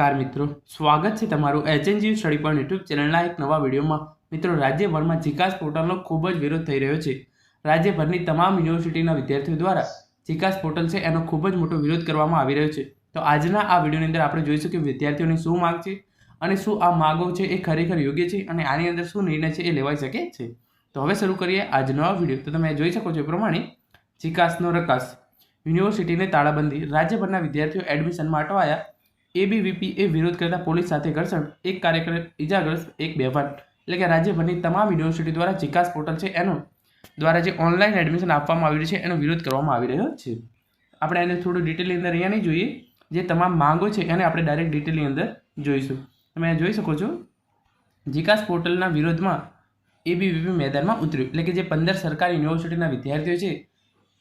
નમસ્કાર મિત્રો. સ્વાગત છે તમારું એચએનજી સ્ટડી પોઈન્ટ યુટ્યુબ ચેનલના એક નવા વિડીયોમાં. મિત્રો, રાજ્યભરમાં જીકાસ પોર્ટલનો ખૂબ જ વિરોધ થઈ રહ્યો છે. રાજ્યભરની તમામ યુનિવર્સિટીના વિદ્યાર્થીઓ દ્વારા જીકાસ પોર્ટલ છે એનો ખૂબ જ મોટો વિરોધ કરવામાં આવી રહ્યો છે. તો આજના આ વિડીયોની અંદર આપણે જોઈશું કે વિદ્યાર્થીઓની શું માંગ છે અને શું આ માગો છે એ ખરેખર યોગ્ય છે અને આની અંદર શું નિર્ણય છે એ લેવાઈ શકે છે. તો હવે શરૂ કરીએ આજનો વીડિયો. તો તમે જોઈ શકો છો એ પ્રમાણે જીકાસનો રકાસ. યુનિવર્સિટીને તાળાબંધી. રાજ્યભરના વિદ્યાર્થીઓ એડમિશનમાં અટવાયા. એબીવીપી એ વિરોધ કરતા પોલીસ સાથે ઘર્ષણ, એક કાર્યક્રમ ઇજાગ્રસ્ત એક બેભાન. એટલે કે રાજ્યભરની તમામ યુનિવર્સિટી દ્વારા જીકાસ પોર્ટલ છે એનો દ્વારા જે ઓનલાઈન એડમિશન આપવામાં આવી રહ્યું છે, એનો વિરોધ કરવામાં આવી રહ્યો છે. આપણે એને થોડું ડિટેલની અંદર અહીંયા નહીં જોઈએ. જે તમામ માંગો છે એને આપણે ડાયરેક્ટ ડિટેલની અંદર જોઈશું. તમે જોઈ શકો છો. જીકાસ પોર્ટલના વિરોધમાં એબીવીપી મેદાનમાં ઉતર્યું. એટલે કે જે પંદર સરકારી યુનિવર્સિટીના વિદ્યાર્થીઓ છે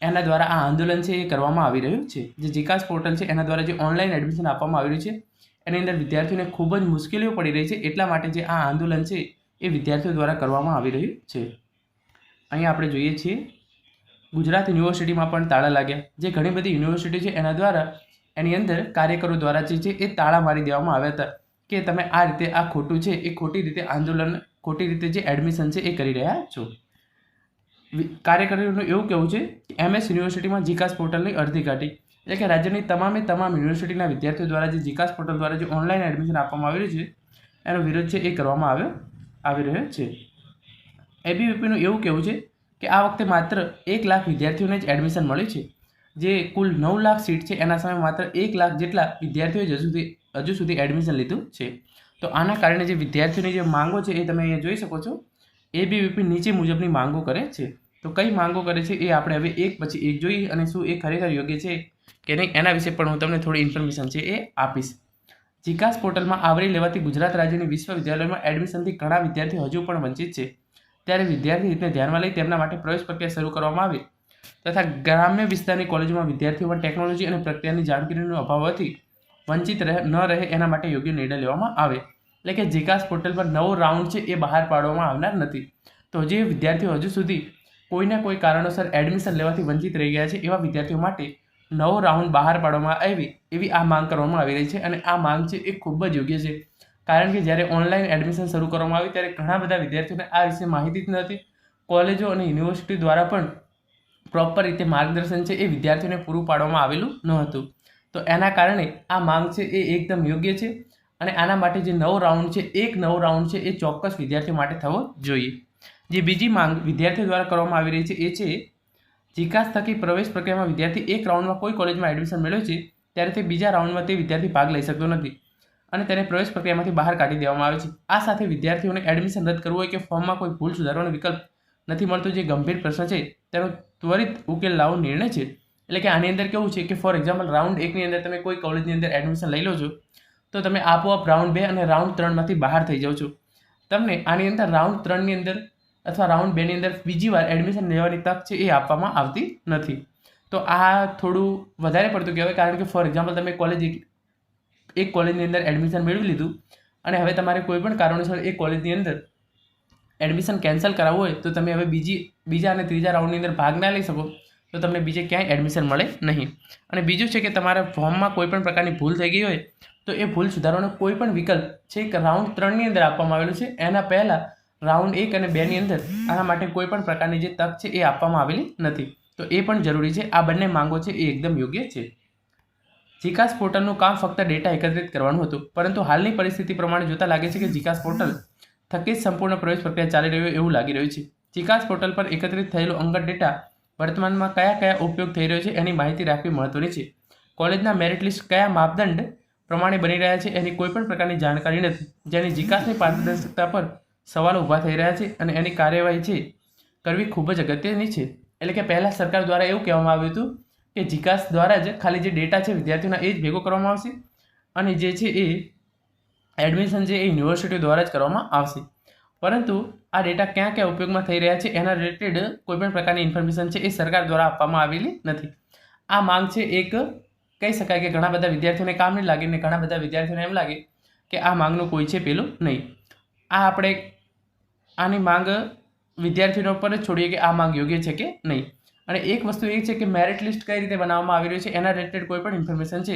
એના દ્વારા આ આંદોલન છે એ કરવામાં આવી રહ્યું છે. જે જીકાસ પોર્ટલ છે એના દ્વારા જે ઓનલાઈન એડમિશન આપવામાં આવી રહ્યું છે, એની અંદર વિદ્યાર્થીઓને ખૂબ જ મુશ્કેલીઓ પડી રહી છે, એટલા માટે જે આ આંદોલન છે એ વિદ્યાર્થીઓ દ્વારા કરવામાં આવી રહ્યું છે. અહીંયા આપણે જોઈએ છીએ, ગુજરાત યુનિવર્સિટીમાં પણ તાળા લાગ્યા. જે ઘણી બધી યુનિવર્સિટી છે એના દ્વારા એની અંદર કાર્યકરો દ્વારા જે છે એ તાળા મારી દેવામાં આવ્યા હતા કે તમે આ રીતે આ ખોટું છે, એ ખોટી રીતે આંદોલન, ખોટી રીતે જે એડમિશન છે એ કરી રહ્યા છો. કાર્યકરોનું એવું કહેવું છે એમએસ યુનિવર્સિટીમાં જીકાસ પોર્ટલની અડધી કાઢી. એટલે કે રાજ્યની તમામે તમામ યુનિવર્સિટીના વિદ્યાર્થીઓ દ્વારા જે જીકાસ પોર્ટલ દ્વારા જે ઓનલાઈન એડમિશન આપવામાં આવી છે, એનો વિરોધ છે એ કરવામાં આવ્યો, આવી રહ્યો છે. એબીવીપીનું એવું કહેવું છે કે આ વખતે માત્ર એક લાખ વિદ્યાર્થીઓને જ એડમિશન મળ્યું છે, જે કુલ નવ લાખ સીટ છે, એના સામે માત્ર એક લાખ જેટલા વિદ્યાર્થીઓએ હજુ સુધી હજુ સુધી એડમિશન લીધું છે. તો આના કારણે જે વિદ્યાર્થીઓની જે માંગો છે એ તમે અહીંયા જોઈ શકો છો, એબીવીપી નીચે મુજબની માંગો કરે છે. તો કઈ માંગો કરે છે એ આપણે હવે એક પછી એક જોઈ અને શું એ ખરેખર યોગ્ય છે કે નહીં એના વિશે પણ હું તમને થોડી ઇન્ફોર્મેશન છે એ આપીશ. જીકાસ પોર્ટલમાં આવરી લેવાતી ગુજરાત રાજ્યની વિશ્વવિદ્યાલયમાં એડમિશનથી ઘણા વિદ્યાર્થીઓ હજુ પણ વંચિત છે. ત્યારે વિદ્યાર્થી હિતને ધ્યાનમાં લઈ તેમના માટે પ્રવેશ પ્રક્રિયા શરૂ કરવામાં આવે. તથા ગ્રામ્ય વિસ્તારની કોલેજોમાં વિદ્યાર્થીઓમાં ટેકનોલોજી અને પ્રક્રિયાની જાણકારીનો અભાવ હોવાથી વંચિત રહે, ન રહે એના માટે યોગ્ય નિર્ણય લેવામાં આવે. એટલે કે જીકાસ પોર્ટલ પર નવો રાઉન્ડ છે એ બહાર પાડવામાં આવનાર નથી. તો જે વિદ્યાર્થીઓ હજુ સુધી કોઈના કોઈ કારણોસર એડમિશન લેવાથી વંચિત રહી ગયા છે એવા વિદ્યાર્થીઓ માટે નવો રાઉન્ડ બહાર પાડવામાં આવી એવી આ માંગ કરવામાં આવી રહી છે અને આ માંગ છે એ ખૂબ જ યોગ્ય છે. કારણ કે જ્યારે ઓનલાઈન એડમિશન શરૂ કરવામાં આવી ત્યારે ઘણા બધા વિદ્યાર્થીઓને આ વિશે માહિતી જ નથી. કોલેજો અને યુનિવર્સિટી દ્વારા પણ પ્રોપર રીતે માર્ગદર્શન છે એ વિદ્યાર્થીઓને પૂરું પાડવામાં આવેલું ન હતું. તો એના કારણે આ માંગ છે એ એકદમ યોગ્ય છે અને આના માટે જે નવો રાઉન્ડ છે, એક નવો રાઉન્ડ છે એ ચોક્કસ વિદ્યાર્થીઓ માટે થવો જોઈએ. જે બીજી માંગ વિદ્યાર્થીઓ દ્વારા કરવામાં આવી રહી છે, એ છે જીકાસ થકી પ્રવેશ પ્રક્રિયામાં વિદ્યાર્થી એક રાઉન્ડમાં કોઈ કોલેજમાં એડમિશન મેળવે છે, ત્યારે તે બીજા રાઉન્ડમાં તે વિદ્યાર્થી ભાગ લઈ શકતો નથી અને તેને પ્રવેશ પ્રક્રિયામાંથી બહાર કાઢી દેવામાં આવે છે. આ સાથે વિદ્યાર્થીઓને એડમિશન રદ કરવું હોય કે ફોર્મમાં કોઈ ભૂલ સુધારવાનો વિકલ્પ નથી મળતો, જે ગંભીર પ્રશ્ન છે, તેનો ત્વરિત ઉકેલ લાવવો નિર્ણય છે. એટલે કે આની અંદર કેવું છે કે ફોર એક્ઝામ્પલ રાઉન્ડ એકની અંદર તમે કોઈ કોલેજની અંદર એડમિશન લઈ લો છો, તો તમે આપોઆપ રાઉન્ડ બે અને રાઉન્ડ ત્રણમાંથી બહાર થઈ જાઓ છો. તમને આની અંદર રાઉન્ડ ત્રણની અંદર અથવા રાઉન્ડ બેની અંદર બીજી વાર એડમિશન લેવાની તક છે એ આપવામાં આવતી નથી. તો આ થોડું વધારે પડતું કહેવાય, કારણ કે ફોર એક્ઝામ્પલ તમે કોલેજ એક કોલેજની અંદર એડમિશન મેળવી લીધું અને હવે તમારે કોઈ પણ કારણોસર એ કોલેજની અંદર એડમિશન કેન્સલ કરાવવું હોય, તો તમે હવે બીજી, બીજા અને ત્રીજા રાઉન્ડની અંદર ભાગ ના લઈ શકો, તો તમને બીજે ક્યાંય એડમિશન મળે નહીં. અને બીજું છે કે તમારા ફોર્મમાં કોઈ પણ પ્રકારની ભૂલ થઈ ગઈ હોય, તો એ ભૂલ સુધારવાનો કોઈ પણ વિકલ્પ છે એક રાઉન્ડ ત્રણની અંદર આપવામાં આવેલું છે. એના પહેલાં રાઉન્ડ એક અને બેની અંદર આના માટે કોઈ પણ પ્રકારની જે તક છે એ આપવામાં આવેલી નથી. તો એ પણ જરૂરી છે. આ બંને માંગો છે એ એકદમ યોગ્ય છે. જીકાસ પોર્ટલનું કામ ફક્ત ડેટા એકત્રિત કરવાનું હતું. પરંતુ હાલની પરિસ્થિતિ પ્રમાણે જોતા લાગે છે કે જીકાસ પોર્ટલ થકી જ સંપૂર્ણ પ્રવેશ પ્રક્રિયા ચાલી રહ્યું એવું લાગી રહ્યું છે. જીકાસ પોર્ટલ પર એકત્રિત થયેલો અંગત ડેટા વર્તમાનમાં કયા કયા ઉપયોગ થઈ રહ્યો છે એની માહિતી રાખવી મહત્વની છે. કોલેજના મેરિટ લિસ્ટ કયા માપદંડ પ્રમાણે બની રહ્યા છે એની કોઈ પણ પ્રકારની જાણકારી નથી. જેની જીકાસની પારદર્શકતા પર સવાલો ઊભા થઈ રહ્યા છે અને એની કાર્યવાહી છે કરવી ખૂબ જ અગત્યની છે. એટલે કે પહેલાં સરકાર દ્વારા એવું કહેવામાં આવ્યું હતું કે જીકાસ દ્વારા જ ખાલી જે ડેટા છે વિદ્યાર્થીઓના એ જ ભેગો કરવામાં આવશે અને જે છે એ એડમિશન છે એ યુનિવર્સિટીઓ દ્વારા જ કરવામાં આવશે. પરંતુ આ ડેટા ક્યાં ક્યાં ઉપયોગમાં થઈ રહ્યા છે એના રિલેટેડ કોઈપણ પ્રકારની ઇન્ફોર્મેશન છે એ સરકાર દ્વારા આપવામાં આવેલી નથી. આ માંગ છે એક કહી શકાય કે ઘણા બધા વિદ્યાર્થીઓને કામ નહીં લાગે ને ઘણા બધા વિદ્યાર્થીઓને એમ લાગે કે આ માંગનું કોઈ છે પેલું નહીં. આ આપણે આની માંગ વિદ્યાર્થીઓ પર જ છોડીએ કે આ માંગ યોગ્ય છે કે નહીં? અને એક વસ્તુ એ છે કે મેરિટ લિસ્ટ કઈ રીતે બનાવવામાં આવી રહ્યું છે, એના રિલેટેડ કોઈ પણ ઇન્ફોર્મેશન છે,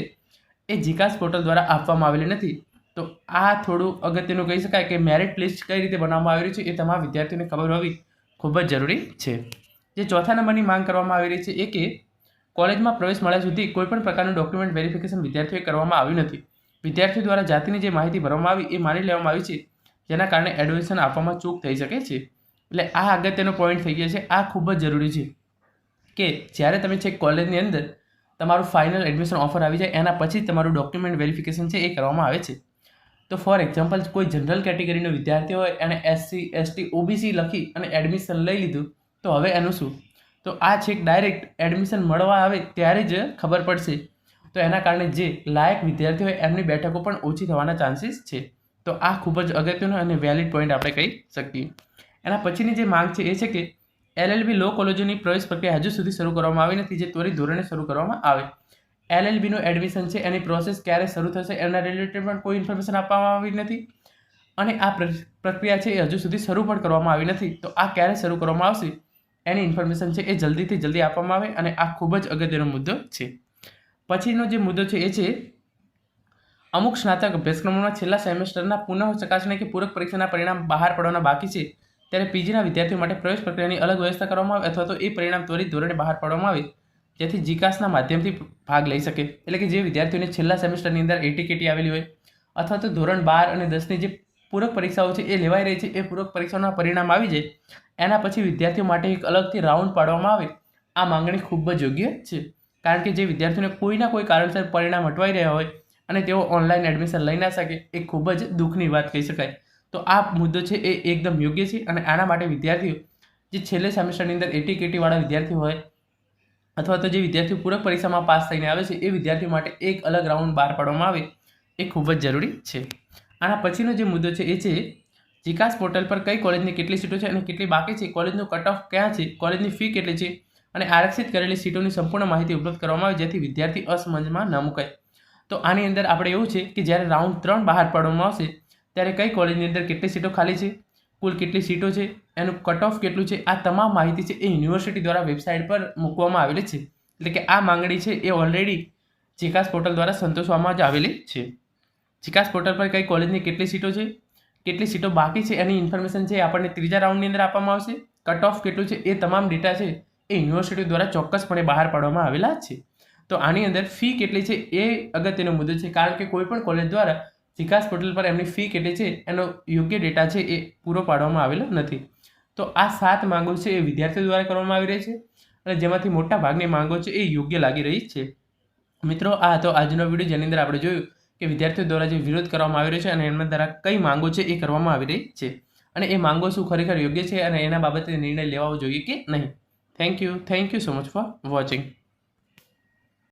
એ જીકાસ પોર્ટલ દ્વારા આપવામાં આવેલી નથી. તો આ થોડું અગત્યનું કહી શકાય કે મેરિટ લિસ્ટ કઈ રીતે બનાવવામાં આવી રહ્યું છે, એ તમામ વિદ્યાર્થીઓને ખબર હોવી ખૂબ જ જરૂરી છે. જે ચોથા નંબરની માંગ કરવામાં આવી રહી છે એ કે કોલેજમાં પ્રવેશ મળ્યા સુધી કોઈપણ પ્રકારનું ડોક્યુમેન્ટ વેરિફિકેશન વિદ્યાર્થીઓએ કરવામાં આવ્યું નથી. વિદ્યાર્થીઓ દ્વારા જાતિની જે માહિતી ભરવામાં આવી એ માની લેવામાં આવી છે જેના કારણે એડમિશન આપવામાં ચૂક થઈ શકે છે. એટલે આ અગત્યનો પોઈન્ટ થઈ ગયો છે. આ ખૂબ જ જરૂરી છે કે જ્યારે તમે છેક કોલેજની અંદર તમારું ફાઇનલ એડમિશન ઓફર આવી જાય, એના પછી તમારું ડોક્યુમેન્ટ વેરિફિકેશન છે એ કરવામાં આવે છે. તો ફોર એક્ઝામ્પલ કોઈ જનરલ કેટેગરીનો વિદ્યાર્થી હોય, એણે એસસી એસટી ઓબીસી લખી અને એડમિશન લઈ લીધું, તો હવે એનું શું? તો આ છેક ડાયરેક્ટ એડમિશન મળવા આવે ત્યારે જ ખબર પડશે. તો એના કારણે જે લાયક વિદ્યાર્થીઓ હોય, એમની બેઠકો પણ ઓછી થવાના ચાન્સીસ છે. તો આ ખૂબ જ અગત્યનો અને વેલિડ પોઈન્ટ આપણે કહી શકીએ. એના પછીની જે માંગ છે એ છે કે એલએલબી લો કોલેજોની પ્રવેશ પ્રક્રિયા હજુ સુધી શરૂ કરવામાં આવી નથી, જે ત્વરિત ધોરણે શરૂ કરવામાં આવે. એલએલબીનું એડમિશન છે, એની પ્રોસેસ ક્યારે શરૂ થશે એના રિલેટેડ પણ કોઈ ઇન્ફોર્મેશન આપવામાં આવી નથી. અને આ પ્રક્રિયા છે એ હજુ સુધી શરૂ પણ કરવામાં આવી નથી. તો આ ક્યારે શરૂ કરવામાં આવશે? એની ઇન્ફોર્મેશન છે એ જલ્દીથી જલ્દી આપવામાં આવે અને આ ખૂબ જ અગત્યનો મુદ્દો છે. પછીનો જે મુદ્દો છે એ છે અમુક સ્નાતક અભ્યાસક્રમોના છેલ્લા સેમેસ્ટરના પુનઃ ચકાસણી કે પૂરક પરીક્ષાના પરિણામ બહાર પડવાના બાકી છે. ત્યારે પીજીના વિદ્યાર્થીઓ માટે પ્રવેશ પ્રક્રિયાની અલગ વ્યવસ્થા કરવામાં આવે અથવા તો એ પરિણામ ત્વરિત ધોરણે બહાર પાડવામાં આવે, જેથી જીકાસના માધ્યમથી ભાગ લઈ શકે. એટલે કે જે વિદ્યાર્થીઓને છેલ્લા સેમેસ્ટરની અંદર એટીકેટી આવેલી હોય અથવા તો ધોરણ બાર અને દસની જે પૂરક પરીક્ષાઓ છે એ લેવાઈ રહી છે, એ પૂરક પરીક્ષાઓના પરિણામ આવી જાય, એના પછી વિદ્યાર્થીઓ માટે એક અલગથી રાઉન્ડ પાડવામાં આવે, આ માંગણી ખૂબ જ યોગ્ય છે. કારણ કે જે વિદ્યાર્થીઓને કોઈના કોઈ કારણસર પરિણામ હટવાઈ રહ્યા હોય અને તેઓ ઓનલાઈન એડમિશન લઈ ના શકે એ ખૂબ જ દુઃખની વાત કહી શકાય. તો આ મુદ્દો છે એ એકદમ યોગ્ય છે અને આના માટે વિદ્યાર્થીઓ, જે છેલ્લે સેમેસ્ટરની અંદર એટી કેટીવાળા વિદ્યાર્થીઓ હોય અથવા તો જે વિદ્યાર્થીઓ પૂરક પરીક્ષામાં પાસ થઈને આવે છે, એ વિદ્યાર્થીઓ માટે એક અલગ રાઉન્ડ બહાર પાડવામાં આવે એ ખૂબ જ જરૂરી છે. આના પછીનો જે મુદ્દો છે એ છે, જીકાસ પોર્ટલ પર કઈ કોલેજની કેટલી સીટો છે અને કેટલી બાકી છે કોલેજનો કટ ઓફ ક્યાં છે કોલેજની ફી કેટલી છે અને આરક્ષિત કરેલી સીટોની સંપૂર્ણ માહિતી ઉપલબ્ધ કરવામાં આવે જેથી વિદ્યાર્થી અસમંજમાં ન મુકાય. તો આની અંદર આપણે એવું છે કે જ્યારે રાઉન્ડ ત્રણ બહાર પાડવામાં આવશે, ત્યારે કઈ કોલેજની અંદર કેટલી સીટો ખાલી છે? કુલ કેટલી સીટો છે? એનું કટ ઓફ કેટલું છે? આ તમામ માહિતી છે એ યુનિવર્સિટી દ્વારા વેબસાઇટ પર મૂકવામાં આવેલી છે. એટલે કે આ માંગણી છે એ ઓલરેડી જીકાસ પોર્ટલ દ્વારા સંતોષવામાં જ આવેલી છે. જીકાસ પોર્ટલ પર કઈ કોલેજની કેટલી સીટો છે? કેટલી સીટો બાકી છે? એની ઇન્ફોર્મેશન છે આપણને ત્રીજા રાઉન્ડની અંદર આપવામાં આવશે. કટ ઓફ કેટલું છે એ તમામ ડેટા છે એ યુનિવર્સિટી દ્વારા ચોક્કસપણે બહાર પાડવામાં આવેલા છે. તો આની અંદર ફી કેટલી છે એ અગત્યનો મુદ્દો છે. કારણ કે કોઈપણ કોલેજ દ્વારા વિકાસ પોર્ટલ પર એમની ફી કેટલી છે, એનો યોગ્ય ડેટા છે એ પૂરો પાડવામાં આવેલો નથી. તો આ સાત માંગો છે એ વિદ્યાર્થીઓ દ્વારા કરવામાં આવી રહી છે અને જેમાંથી મોટા ભાગની માંગો છે એ યોગ્ય લાગી રહી છે. મિત્રો, આ હતો આજનો વીડિયો જેની અંદર આપણે જોયું કે વિદ્યાર્થીઓ દ્વારા જે વિરોધ કરવામાં આવી રહ્યો છે અને એમના દ્વારા કઈ માંગો છે એ કરવામાં આવી રહી છે. અને એ માંગો શું ખરેખર યોગ્ય છે અને એના બાબતે નિર્ણય લેવાવો જોઈએ કે નહીં. Thank you thank you so much for watching